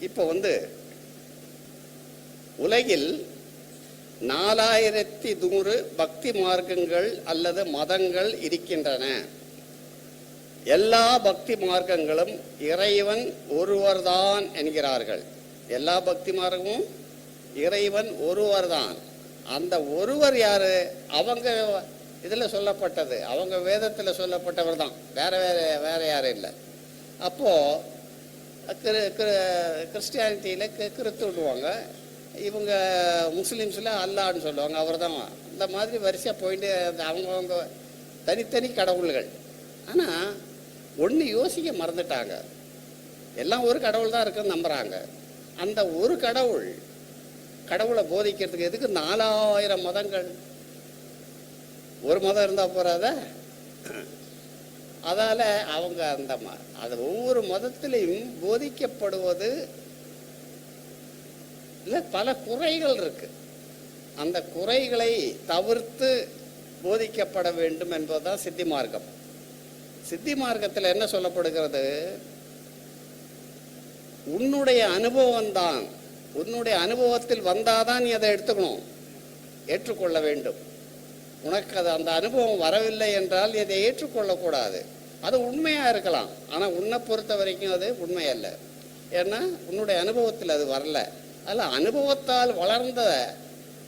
இப்போ வந்து உலகில் நாலாயிரத்தி நூறு பக்தி மார்க்கங்கள் அல்லது மதங்கள் இருக்கின்றன. எல்லா பக்தி மார்க்கங்களும் இறைவன் ஒருவர்தான் என்கிறார்கள். எல்லா பக்தி மார்க்கமும் இறைவன் ஒருவர்தான். அந்த ஒருவர் யாரு? அவங்க இதில் சொல்லப்பட்டது. அவங்க வேதத்தில் சொல்லப்பட்டவர் தான் வேற வேற வேற யாரும் இல்லை. அப்போ கிரு கிரு- கிறிஸ்டியானிட்டியில் கிறித்து விடுவாங்க. இவங்க முஸ்லீம்ஸில் அல்லான்னு சொல்லுவாங்க அவர் தான் இந்த மாதிரி வரிசையாக போயிட்டு அந்த தனித்தனி கடவுள்கள். ஆனால் ஒன்று யோசிக்க மறந்துட்டாங்க. எல்லாம் ஒரு கடவுள் தான் இருக்குன்னு நம்புகிறாங்க அந்த ஒரு கடவுள் கடவுளை போதிக்கிறதுக்கு எதுக்கு நாலாயிரம் மதங்கள்? ஒரு மதம் இருந்தால் போறாதா? அதால அவங்க அந்த ம- அது ஒவ்வொரு மதத்திலையும் போதிக்கப்படுவது இல்லை பல குறைகள் இருக்கு. அந்த குறைகளை தவிர்த்து போதிக்கப்பட வேண்டும் என்பதுதான் சித்தி மார்க்கம். சித்தி மார்க்கத்தில் என்ன சொல்லப்படுகிறது? உன்னுடைய அனுபவம் தான் உன்னுடைய அனுபவத்தில் வந்தாதான் நீ அதை எடுத்துக்கணும். ஏற்றுக்கொள்ள வேண்டும். உனக்கு அது அந்த அனுபவம் வரவில்லை என்றால் இதை ஏற்றுக்கொள்ளக்கூடாது. அது உண்மையாக இருக்கலாம். ஆனால் உன்னை பொறுத்த வரைக்கும் அது உண்மை அல்ல ஏன்னா உன்னுடைய அனுபவத்தில் அது வரல. அதில் அனுபவத்தால் வளர்ந்த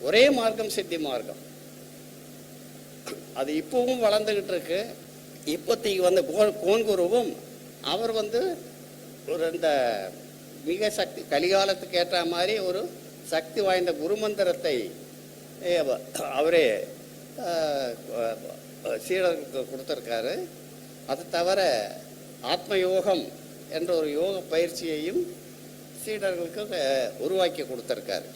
ஒரே மார்க்கம் சித்தி மார்க்கம். அது இப்போவும் வளர்ந்துக்கிட்டு இருக்கு. இப்போதைக்கு வந்த கோன் கோன்குருவும் அவர் வந்து ஒரு இந்த மிக சக்தி கலிகாலத்துக்கு ஏற்ற மாதிரி ஒரு சக்தி வாய்ந்த குருமந்திரத்தை அவரே அஹ், சீடருக்கு கொடுத்துருக்காரு. அது தவிர ஆத்ம யோகம் என்ற ஒரு யோக பயிற்சியையும் சீடர்களுக்கு உருவாக்கி கொடுத்துருக்காரு.